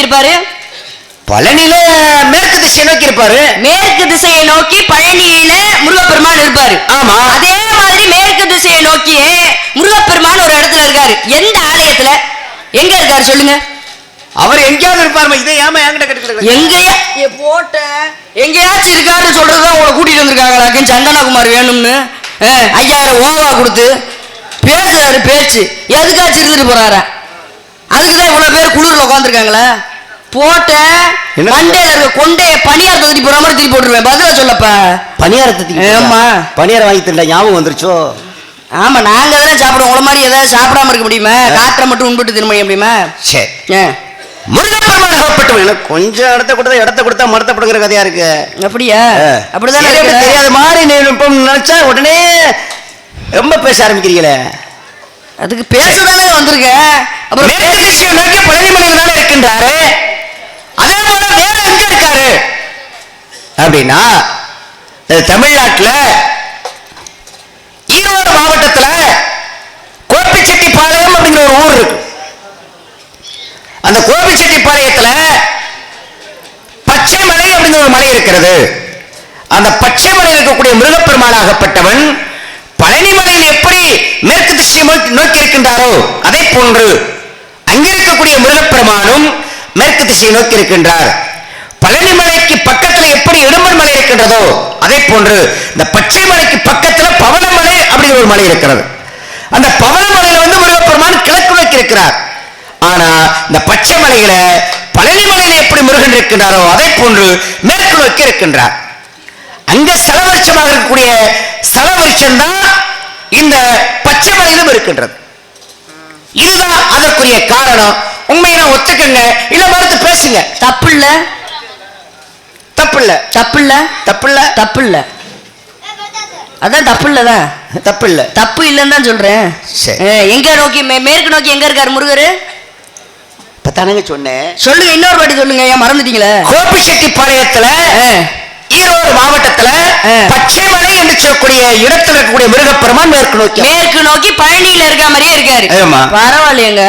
நோக்கி இருப்பாரு பழனியில மேற்கு திசை நோக்கி இருப்பாரு மேற்கு திசையை நோக்கி பழனியில முருகப்பெருமான் இருப்பாரு. ஆமா. அதே மாதிரி மேற்கு திசையை நோக்கியே முருகப்பெருமான் ஒரு இடத்துல இருக்காரு. எந்த ஆலயத்துல? எங்க இருக்காரு சொல்லுங்க. அவர் எங்கேயாவது இருப்பாருமா? இதை ஏமா என்கிட்ட கட்டுக்கிறது எங்கயா ஏ, போட்ட. எங்கேயாச்சும் இருக்காருன்னு சொல்றதுதான் உங்களை கூட்டிட்டு வந்திருக்காங்களாக்கும் சந்தனகுமார் வேணும்னு. ஐயாயிரம் ஓவா கொடுத்து. பேசுறாரு பேச்சு. எதுக்காச்சும் இருந்துட்டு போறாரா? அதுக்குதான் இவ்வளவு பேர் குளிர்ல உட்காந்துருக்காங்களா போட்ட என்ன? மண்டையில இருக்க கொண்டைய பனியார் தகுதி போற மாதிரி திருப்பி போட்டுருவேன். பதில சொல்லப்பா. பணியாரத்தை ஆமா. பணியாரம் வாங்கி தரல ஞாபகம் வந்துருச்சோ? ஆமா நாங்க தானே சாப்பிடுவோம். உங்களை மாதிரி ஏதாவது சாப்பிடாம இருக்க முடியுமா? காற்றை மட்டும் உண்பிட்டு திரும்ப முடியுமா? சரி முருகப்பெருமான் கொஞ்சம் இடத்த கொடுத்தா இடத்த கொடுத்தா மடத்தப்படுங்கிற கதையா இருக்கு. அப்படியா? அப்படிதானே. தெரியாத மாதிரி நினைச்சா உடனே ரொம்ப பேச ஆரம்பிக்கிறீங்களே? அதுக்கு பேசதானே வந்திருக்க. அப்புறம் மேற்கு நோக்கி பழனிமலையில் தானே இருக்கின்றாரு. அதே போல வேற எங்க இருக்காரு? அப்படின்னா தமிழ்நாட்டுல ஈரோடு மாவட்டத்துல கோபிச்செட்டிப்பாளையம் அப்படிங்கிற ஒரு ஊர் இருக்கு. அந்த கோபிச்செட்டிப்பாளையத்துல பச்சைமலை அப்படிங்கிற ஒரு மலை இருக்கிறது. அந்த பச்சை மலையில் இருக்கக்கூடிய முருகப்பெருமானாகப்பட்டவன் பழனி மலையில் எப்படி நோக்கி- இருக்கின்றாரோ அதை போன்று அங்கிருக்கக்கூடிய முருகப்பெருமானும் மேற்கு திசையை நோக்கி இருக்கின்றார். பழனி மலைக்கு பக்கத்தில் எப்படி இடும்பன் மலை இருக்கின்றதோ அதை போன்று இந்த பச்சை மலைக்கு பக்கத்தில் பவனமலை அப்படிங்கிற ஒரு மலை இருக்கிறது. அந்த பவனமலையில வந்து முருகப்பெருமான் கிழக்கு நோக்கி இருக்கிறார். ஆனா இந்த பச்சை மலையில பழனி மலையில எப்படி முருகன் இருக்கின்றாரோ அதை போன்று மேற்கு நோக்கி இருக்கின்றார். அங்க ஸ்தலவருஷமாக இருக்கக்கூடிய ஸ்தலவருஷம் தான் இந்த பச்சை மலையிலும் இருக்கின்றது. இதுதான் அதற்குரிய காரணம். உண்மையை நான் ஒத்துக்கங்க. இல்ல மறுத்து பேசுங்க. தப்பு இல்ல தப்பு இல்ல தப்பு இல்ல தப்பு இல்ல தப்பு இல்ல அதான் தப்பு இல்லதான் தப்பு இல்ல தப்பு இல்லைன்னு தான் சொல்றேன். எங்க நோக்கி மே- மேற்கு நோக்கி எங்க இருக்காரு முருகரு? இப்ப தானங்க சொன்னேன். சொல்லுங்க இன்னொரு வாட்டி சொல்லுங்க. ஏன் மறந்துட்டீங்களே? கோபிச்செட்டிப்பாளையத்துல ஆ, ஈரோடு மாவட்டத்துல ஆ. பச்சை மலை என்று சொல்லக்கூடிய இடத்துல இருக்கக்கூடிய முருகப்பெருமான் மேற்கு நோக்கி மேற்கு நோக்கி பழனியில இருக்க மாதிரியே இருக்காரு. பரவாயில்லையேங்க.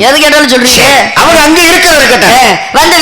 எது கேட்டாலும் சொல்றீங்க அவங்க அங்க இருக்கிறது இருக்கட்டும் வந்த